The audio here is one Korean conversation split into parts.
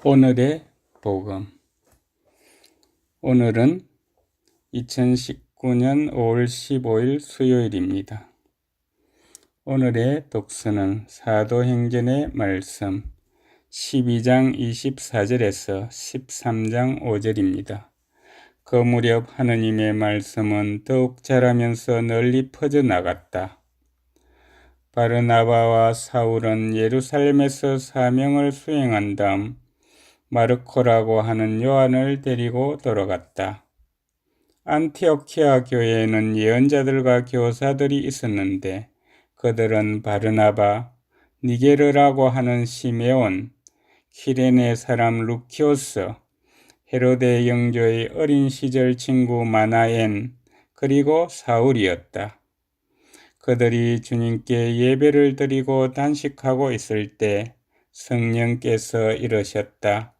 오늘의 복음. 오늘은 2019년 5월 15일 수요일입니다. 오늘의 독서는 사도행전의 말씀 12장 24절에서 13장 5절입니다. 그 무렵 하느님의 말씀은 더욱 자라면서 널리 퍼져 나갔다. 바르나바와 사울은 예루살렘에서 사명을 수행한 다음 마르코라고 하는 요한을 데리고 돌아갔다. 안티오키아 교회에는 예언자들과 교사들이 있었는데 그들은 바르나바, 니게르라고 하는 시메온, 키레네 사람 루키오스, 헤로데 영조의 어린 시절 친구 마나엔, 그리고 사울이었다. 그들이 주님께 예배를 드리고 단식하고 있을 때 성령께서 이러셨다.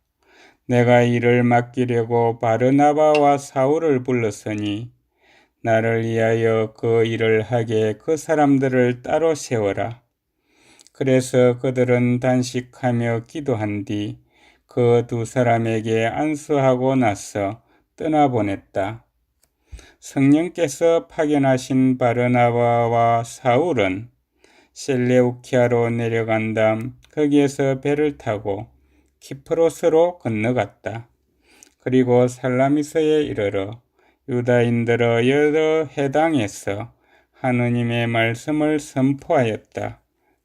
내가 이를 맡기려고 바르나바와 사울을 불렀으니 나를 위하여 그 일을 하게 그 사람들을 따로 세워라. 그래서 그들은 단식하며 기도한 뒤 그 두 사람에게 안수하고 나서 떠나보냈다. 성령께서 파견하신 바르나바와 사울은 셀레우키아로 내려간 다음 거기에서 배를 타고 키프로스로 건너갔다. 그리고 살라미스에 이르러 유다인들의 여러 해당에서 하느님의 말씀을 선포하였다.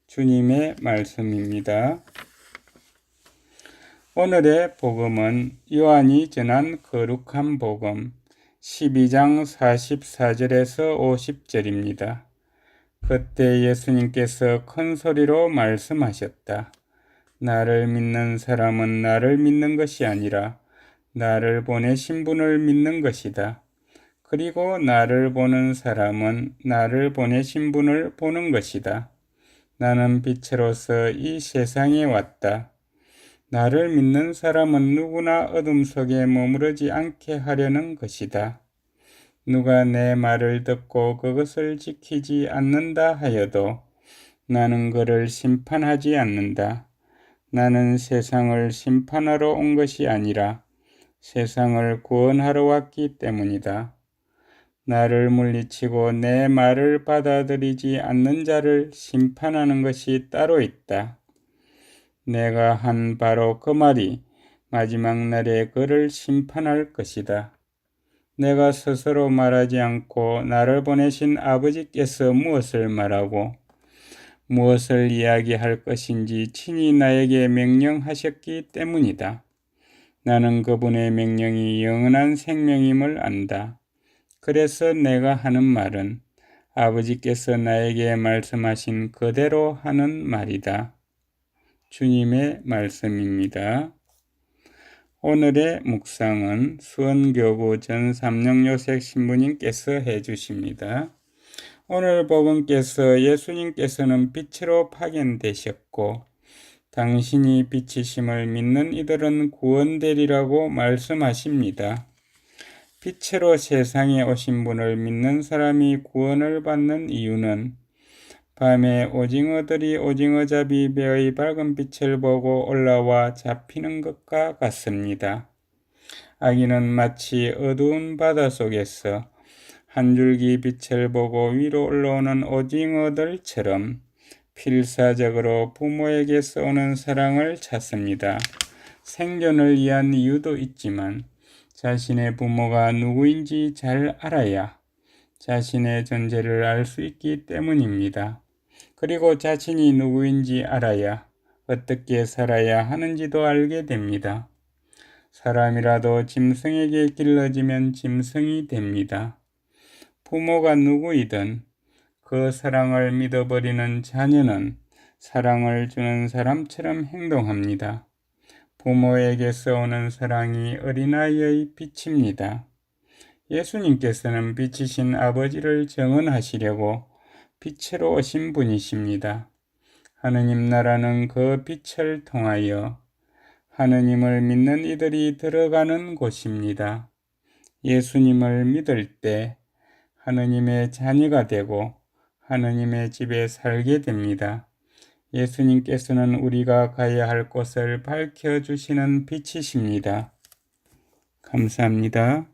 주님의 말씀입니다. 오늘의 복음은 요한이 전한 거룩한 복음 12장 44절에서 50절입니다. 그때 예수님께서 큰 소리로 말씀하셨다. 나를 믿는 사람은 나를 믿는 것이 아니라 나를 보내신 분을 믿는 것이다. 그리고 나를 보는 사람은 나를 보내신 분을 보는 것이다. 나는 빛으로서 이 세상에 왔다. 나를 믿는 사람은 누구나 어둠 속에 머무르지 않게 하려는 것이다. 누가 내 말을 듣고 그것을 지키지 않는다 하여도 나는 그를 심판하지 않는다. 나는 세상을 심판하러 온 것이 아니라 세상을 구원하러 왔기 때문이다. 나를 물리치고 내 말을 받아들이지 않는 자를 심판하는 것이 따로 있다. 내가 한 바로 그 말이 마지막 날에 그를 심판할 것이다. 내가 스스로 말하지 않고 나를 보내신 아버지께서 무엇을 말하고 무엇을 이야기할 것인지 친히 나에게 명령하셨기 때문이다. 나는 그분의 명령이 영원한 생명임을 안다. 그래서 내가 하는 말은 아버지께서 나에게 말씀하신 그대로 하는 말이다. 주님의 말씀입니다. 오늘의 묵상은 수원교구 전 삼령요색 신부님께서 해주십니다. 오늘 복음께서 예수님께서는 빛으로 파견되셨고 당신이 빛이심을 믿는 이들은 구원되리라고 말씀하십니다. 빛으로 세상에 오신 분을 믿는 사람이 구원을 받는 이유는 밤에 오징어들이 오징어잡이 배의 밝은 빛을 보고 올라와 잡히는 것과 같습니다. 아기는 마치 어두운 바다 속에서 한 줄기 빛을 보고 위로 올라오는 오징어들처럼 필사적으로 부모에게서 오는 사랑을 찾습니다. 생존을 위한 이유도 있지만 자신의 부모가 누구인지 잘 알아야 자신의 존재를 알 수 있기 때문입니다. 그리고 자신이 누구인지 알아야 어떻게 살아야 하는지도 알게 됩니다. 사람이라도 짐승에게 길러지면 짐승이 됩니다. 부모가 누구이든 그 사랑을 믿어버리는 자녀는 사랑을 주는 사람처럼 행동합니다. 부모에게서 오는 사랑이 어린아이의 빛입니다. 예수님께서는 빛이신 아버지를 정언하시려고 빛으로 오신 분이십니다. 하느님 나라는 그 빛을 통하여 하느님을 믿는 이들이 들어가는 곳입니다. 예수님을 믿을 때 하느님의 자녀가 되고 하느님의 집에 살게 됩니다. 예수님께서는 우리가 가야 할 곳을 밝혀주시는 빛이십니다. 감사합니다.